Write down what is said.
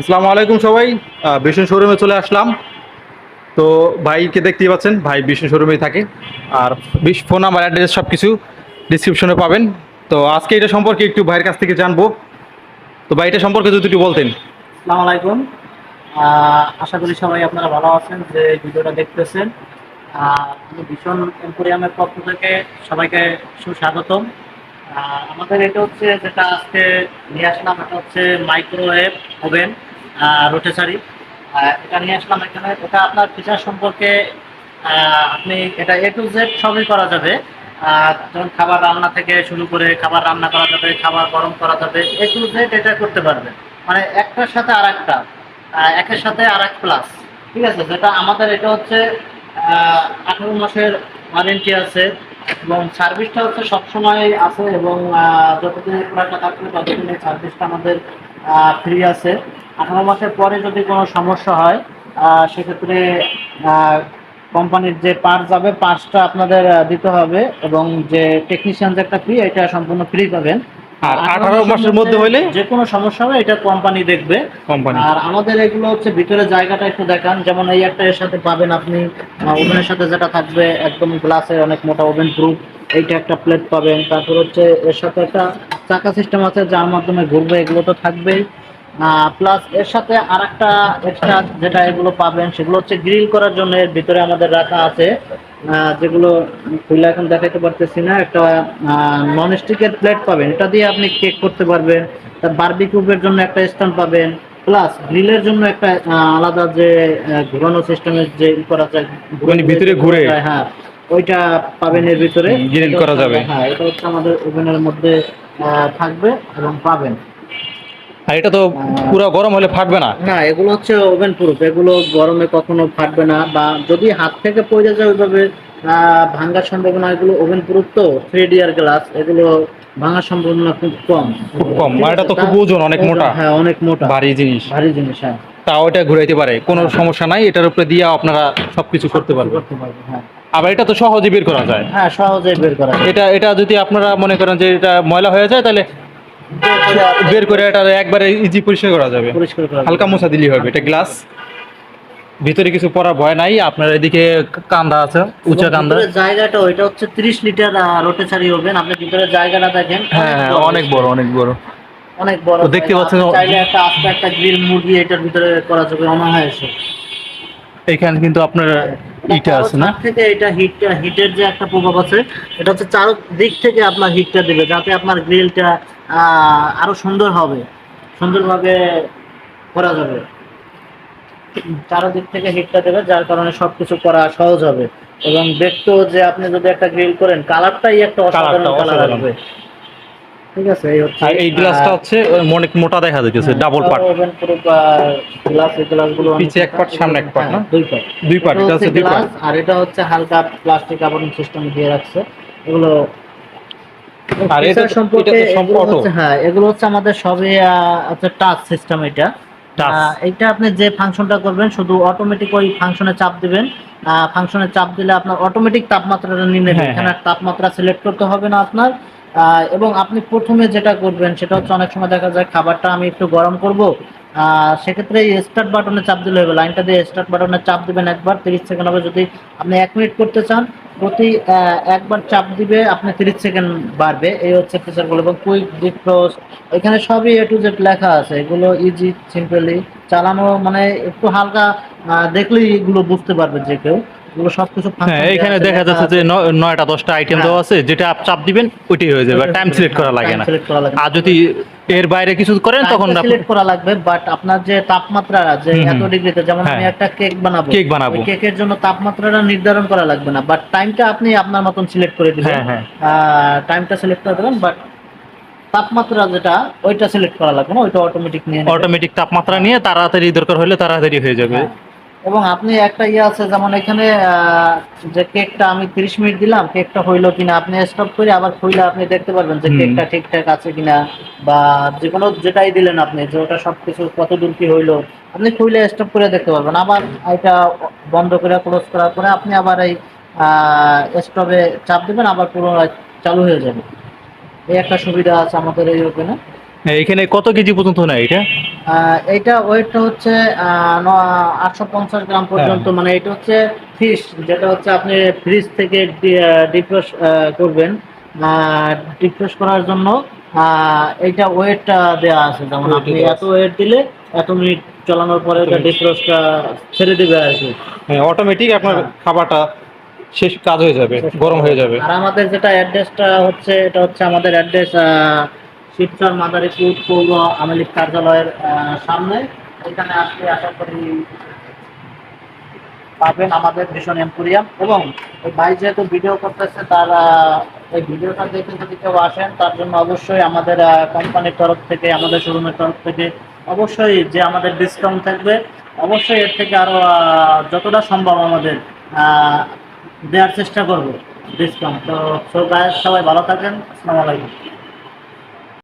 আসসালামু আলাইকুম সবাই। বিষ্ণু শোরুমে চলে আসলাম। তো ভাইকে দেখতেই পাচ্ছেন, ভাই বিষ্ণু শোরুমেই থাকে। আর ফোন নাম্বার, অ্যাড্রেস সব কিছু ডিসক্রিপশনে পাবেন। তো আজকে এটা সম্পর্কে একটু ভাইয়ের কাছ থেকে জানব। তো ভাই, এটা সম্পর্কে যদি একটু বলতেন। আসসালামু আলাইকুম। আশা করি সবাই আপনারা ভালো আছেন, যে ভিডিওটা দেখতেছেন। ভীষণ এম্পোরিয়ামের পক্ষ থেকে সবাইকে সুস্বাগতম। আমাদের এটা হচ্ছে যেটা আজকে নিয়ে আসলাম, এটা হচ্ছে মাইক্রোওয়েভ ওভেন রোটেসারি এটা নিয়ে আসলাম এখানে। এটা আপনার ফিচার সম্পর্কে আপনি এটা এ টু জেড সবই করা যাবে। যেমন খাবার রান্না থেকে শুরু করে খাবার রান্না করা যাবে, খাবার গরম করা যাবে এ টু জেড এটা করতে পারবেন। মানে একটার সাথে আর একটা একের সাথে আর এক প্লাস ঠিক আছে? যেটা আমাদের এটা হচ্ছে আঠারো মাসের ওয়ারেন্টি আছে। এবং সার্ভিসটা হচ্ছে সবসময় আছে এবং যতদিন প্রোডাক্টটা থাকবে, ততদিন এই সার্ভিসটা আমাদের ফ্রি আছে। আঠারো মাসের পরে যদি কোনো সমস্যা হয় সেক্ষেত্রে কোম্পানির যে পার্ট যাবে পার্টসটা আপনাদের দিতে হবে এবং যে টেকনিশিয়ান যে একটা ফ্রি এটা সম্পূর্ণ ফ্রি পাবেন। আর আঠারো মাসের মধ্যে হইলে যে কোনো সমস্যা হবে এটা কোম্পানি দেখবে। কোম্পানি আর আমাদের এগুলো হচ্ছে ভিতরে জায়গাটা একটু দেখান যেমন এই একটা এর সাথে পাবেন আপনি ওভেনের সাথে যেটা থাকবে একদম গ্লাসের অনেক মোটা ওভেন প্রুফ এইটা একটা প্লেট পাবেন। তারপর হচ্ছে এর সাথে একটা চাকা সিস্টেম আছে যার মাধ্যমে ঘুরবে এগুলো তো থাকবেই। প্লাস এর সাথে আর একটা এক্সট্রা যেটা এগুলো পাবেন সেগুলো হচ্ছে গ্রিল করার জন্য এর ভিতরে আমাদের রাখা আছে। যেগুলো খুলে এখন দেখাতে পারতেছি না একটা নন স্টিকের প্লেট পাবেন এটা দিয়ে আপনি কেক করতে পারবেন তার বারবিকিউবের জন্য একটা স্ট্যান্ড পাবেন প্লাস গ্রিলের জন্য একটা আলাদা যে ঘোরানো সিস্টেমের যে করা যায় ভিতরে ঘুরে? হ্যাঁ ওইটা পাবেন এর ভিতরে এটা করা যাবে। হ্যাঁ এটা হচ্ছে আমাদের ওভেনের মধ্যে থাকবে এবং পাবেন আর এটা তো পুরো গরম হলে ফাটবে না। না এগুলো হচ্ছে ওভেন প্রুফ এগুলো গরমে কখনো ফাটবে না বা যদি হাত থেকে পড়ে যায় ওইভাবে ভাঙার সম্ভাবনা এগুলো ওভেন প্রুফ তো? থ্রি ডিয়ার গ্লাস এগুলো ভাঙার সম্ভাবনা খুব কম। খুব কম। আর এটা তো খুব ওজন, অনেক মোটা। হ্যাঁ অনেক মোটা। ভারী জিনিস। ভারী জিনিস হ্যাঁ। তাও এটা ঘুরাইতে পারে কোনো সমস্যা নাই এটার উপরে দিয়ে আপনারা সবকিছু করতে পারবেন। পারবে হ্যাঁ। আবার এটা তো সহজে বের করা যায়। হ্যাঁ সহজেই বের করা যায়। এটা এটা যদি আপনারা মনে করেন যে এটা ময়লা হয়ে যায় তাহলে বের করে এটা একবারে ইজি পরিষ্কার করা যাবে। হালকা মোছা দিলেই হবে এটা গ্লাস ভিতরে কিছু পড়ার ভয় নাই আপনার এদিকে কান্দা আছে উঁচা কান্দা। জায়গাটা ওইটা হচ্ছে 30 লিটার রোটেসারি ওভেন আপনি ভিতরে জায়গাটা দেখেন হ্যাঁ হ্যাঁ অনেক বড় অনেক বড়। অনেক বড় দেখতে পাচ্ছেন চাইলে একটা আস্তে একটা গ্রিল মুরগি এটার ভিতরে করা যাবে অনায়াসে। এখানে কিন্তু আপনার ইটা আছে না? থেকে এটা হিটটা হিটের যে একটা প্রভাব আছে এটা হচ্ছে চার দিক থেকে আপনার হিটটা দেবে যাতে আপনার গ্রিলটা আরও সুন্দর হবে। সুন্দরভাবে করা যাবে। চারদিক থেকে হিটটা দেবে যার কারণে সবকিছু করা সহজ হবে। এবং দেখতেও যে আপনি যদি একটা গ্রিল করেন কালারটাই একটা অসাধারণ কালার। আসবে। ঠিক আছে এই হচ্ছে এই গ্লাসটা হচ্ছে অনেক মোটা দেখা যাচ্ছে double part oven proof glass এই গ্লাসগুলো অনেক- পিছে এক part, সামনে এক part, না? দুই পার্ট দুই পার্ট এটা আছে দুই পার্ট আর এটা হচ্ছে হালকা প্লাস্টিক আবরণ সিস্টেম দিয়ে রাখছে। এগুলো আর এটা সম্পর্কে হ্যাঁ এগুলো হচ্ছে আমাদের সবই হচ্ছে টাচ সিস্টেম এটা। এটা আপনি যে ফাংশনটা করবেন শুধু অটোমেটিক ওই ফাংশনে চাপ দিবেন। ফাংশনে চাপ দিলে আপনার অটোমেটিক তাপমাত্রাটা নেবে হ্যাঁ, এখানে তাপমাত্রা সিলেক্ট করতে হবে না আপনার। এবং আপনি প্রথমে যেটা করবেন সেটা হচ্ছে অনেক সময় দেখা যায় খাবারটা আমি একটু গরম করব। আহ, সেক্ষেত্রে স্টার্ট বাটনে চাপ দিলে হবে। লাইনটা দিয়ে স্টার্ট বাটনে চাপ দিবেন একবার তিরিশ সেকেন্ড হবে। যদি আপনি এক মিনিট করতে চান প্রতি একবার চাপ দিবে, আপনি তিরিশ সেকেন্ড বাড়বে। এই হচ্ছে ফিচারগুলো এবং কুইক ডিপ্রোস এখানে সবই এ টু জেড লেখা আছে। এগুলো ইজি সিম্পলি চালানো মানে একটু হালকা দেখলেই এগুলো বুঝতে পারবে যে কেউ। এগুলো সবকিছু হ্যাঁ এখানে দেখা যাচ্ছে যে নয়টা দশটা আইটেম। দেওয়া আছে যেটা আপ চাপ দিবেন ওইটাই হয়ে যাবে টাইম সিলেক্ট করা লাগে না। আর যদি এর বাইরে কিছু করেন তখন সিলেক্ট করা লাগবে বাট আপনার যে তাপমাত্রা যে এত ডিগ্রিতে যেমন আমি হ্যাঁ। একটা কেক বানাবো কেক বানাবো। কেকের জন্য তাপমাত্রাটা নির্ধারণ করা লাগবে না বাট টাইমটা আপনি আপনার মতন সিলেক্ট করে দিবেন হ্যাঁ। টাইমটা সিলেক্ট করে দেবেন বাট তাপমাত্রা যেটা ওইটা সিলেক্ট করা লাগবে না ওইটা অটোমেটিক নিয়ে অটোমেটিক তাপমাত্রা নিয়ে তাড়াতাড়ি দরকার হলে তাড়াতাড়ি হয়ে যাবে। এবং আপনি একটা ইয়ে আছে যেমন এখানে যে কেকটা আমি 30 মিনিট দিলাম কেকটা হইল কিনা আপনি স্টপ করে আবার খুলে আপনি দেখতে পারবেন যে কেকটা ঠিকঠাক আছে কিনা বা যে কোনো যেটাই দিলেন আপনি যে ওটা সবকিছু কত দূর কি হইল আপনি খুলে স্টপ করে দেখতে পারবেন। আবার এটা বন্ধ করে ক্লোজ করার পরে আপনি আবার এই স্টপে চাপ দিবেন আবার পুরো চালু হয়ে যাবে। এই একটা সুবিধা আছে আমাদের এই ওপেনে হ্যাঁ, এখানে কত কেজি পর্যন্ত নেয় এটা? এইটা ওয়েটটা হচ্ছে আটশো পঞ্চাশ গ্রাম পর্যন্ত। মানে এটা হচ্ছে ফিশ যেটা হচ্ছে আপনি ফ্রিজ থেকে ডিফ্রোস করবেন। ডিফ্রোস করার জন্য এইটা ওয়েটটা দেওয়া আছে। যেমন আপনি এত ওয়েট দিলে এত মিনিট চালানোর পরে ওটা ডিফ্রোসটা ছেড়ে দিবে আর কি। হ্যাঁ অটোমেটিক আপনার হ্যাঁ। খাবারটা শেষ কাজ হয়ে যাবে গরম হয়ে যাবে। আর আমাদের যেটা অ্যাড্রেসটা হচ্ছে এটা হচ্ছে আমাদের অ্যাড্রেস শিবচর মাদারীপুর পৌর আমেলিক কার্যালয়ের সামনে। এখানে আসলে আশা করি পাবেন আমাদের ভীষণ এম্পোরিয়াম এবং এই ভাই যেহেতু ভিডিও করতেছে তার এই ভিডিওটা দেখে যদি কেউ আসেন তার জন্য অবশ্যই আমাদের কোম্পানির তরফ থেকে আমাদের শোরুমের তরফ থেকে অবশ্যই যে আমাদের ডিসকাউন্ট থাকবে অবশ্যই এর থেকে আরও আহ, যতটা সম্ভব আমাদের দেওয়ার চেষ্টা করব ডিসকাউন্ট তো সবাই ভালো থাকেন আসসালামু আলাইকুম।